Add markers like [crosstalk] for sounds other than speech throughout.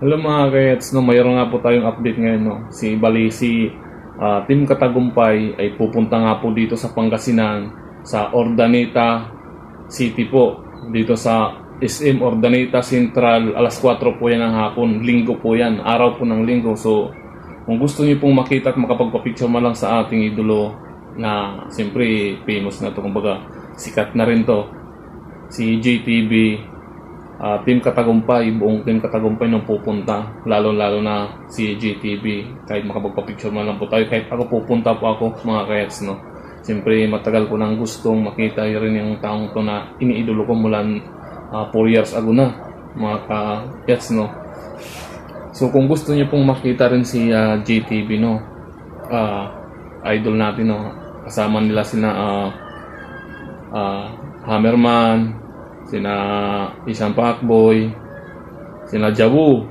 Hello mga kayets, no, mayroon nga po tayong update ngayon. No? Si Bali, si ah, Team Katagumpay ay pupunta nga po dito sa Pangasinan, sa Ordaneta City po. Dito sa SM Ordaneta Central, alas 4 po yan ng hapon. Linggo po yan, araw po ng linggo. So, kung gusto niyo pong makita at makapagpa-picture man lang sa ating idolo na siyempre famous na to, kumbaga sikat na rin to. Si JTB, Ah, team Katagumpay, buong team Katagumpay nung pupunta, lalo-lalo na si GTV, kahit makapagpa-picture man lang po tayo, kahit ako pupunta po ako, mga kayats, no. Siyempre, matagal ko nang gustong makita rin yung taong to na iniidolo ko mula 4 years ago na, mga kayats, no. So, kung gusto niyo pong makita rin si ah, GTV, no, ah, idol natin, no, kasama nila sina ah, ah, Hammerman, sina Isang Pacboy, sina Jawu.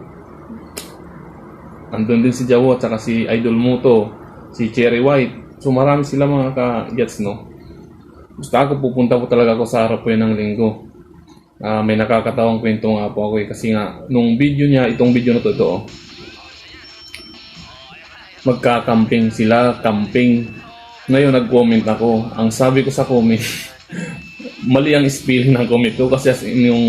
Andun din si Jawu at saka si Idol Muto, si Cherry White. So marami sila mga ka-gets, no? Basta ako pupunta po talaga ako sa harap po yun ng linggo. Ah, may nakakatawang kwento nga po ako eh. Kasi nga, nung video niya, itong video na to, ito, oh. Magka-camping sila, camping. Ngayon, nag-comment ako. Ang sabi ko sa comment, [laughs] mali ang spelling ng comment ko kasi as in yung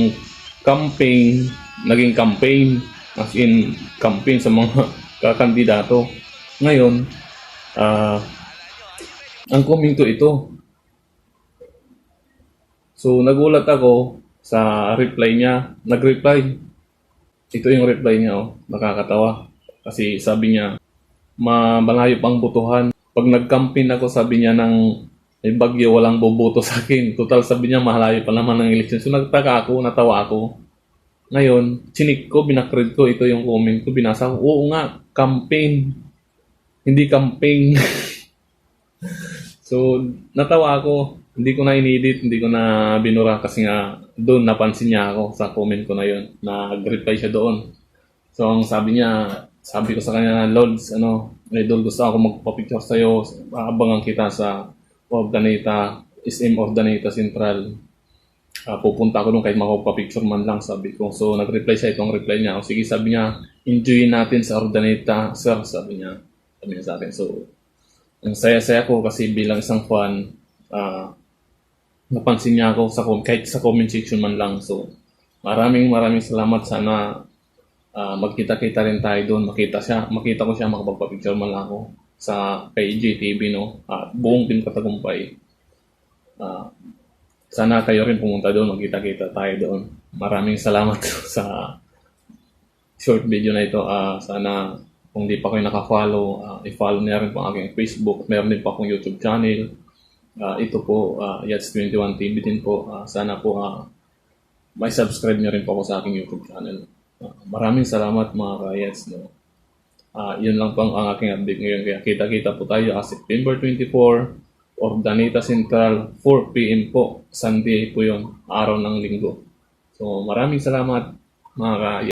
campaign, naging campaign, as in campaign sa mga [laughs] kakandidato. Ngayon, ah ang comment ko ito. So, nagulat ako sa reply niya. Nag-reply. Ito yung reply niya, oh. Nakakatawa. Kasi sabi niya, ma malayo pang butuhan. Pag nag-campaign ako, sabi niya ng may bagyo, walang boboto sa akin. Total, sabi niya, mahalayo pa naman ng election. So, nagtaka ako, natawa ako. Ngayon, chinik ko, binakread ko, ito yung comment ko, binasa ko, oo nga, campaign. Hindi campaign. [laughs] so, natawa ako. Hindi ko na inedit, hindi ko na binura kasi nga doon napansin niya ako sa comment ko na yun. Nag-reply siya doon. So, ang sabi niya, sabi ko sa kanya, Lods, ano, idol, gusto ako magpa-picture sa'yo. Aabangan kita sa Ordaneta, SM Ordaneta Central. Ah, pupunta ako doon kahit makapapicture man lang, sabi ko. So, nag-reply siya itong reply niya. O sige, sabi niya, enjoy natin sa Ordaneta, sir, sabi niya. Sabi niya sa akin. So, ang saya-saya ko kasi bilang isang fan, ah, napansin niya ako sa kahit sa comment section man lang. So, maraming maraming salamat. Sana ah, magkita-kita rin tayo doon. Makita siya, makita ko siya makapagpa-picture man lang ako sa kay GTV, no? At buong team katagumpay. Ah, sana kayo rin pumunta doon, magkita-kita tayo doon. Maraming salamat [laughs] sa short video na ito. Ah, sana kung di pa kayo nakafollow, ah, i-follow niya rin po ang aking Facebook. Meron din po akong YouTube channel. Ah, ito po, uh, Yats21 TV din po. Ah, sana po ah, may subscribe niyo rin po ako sa aking YouTube channel. Ah, maraming salamat mga kayats. No? Ah, yun lang po ang, aking update ngayon. Kaya kita-kita po tayo ah, September 24 Ordaneta Central 4pm po. Sunday po yun, araw ng linggo. So maraming salamat mga.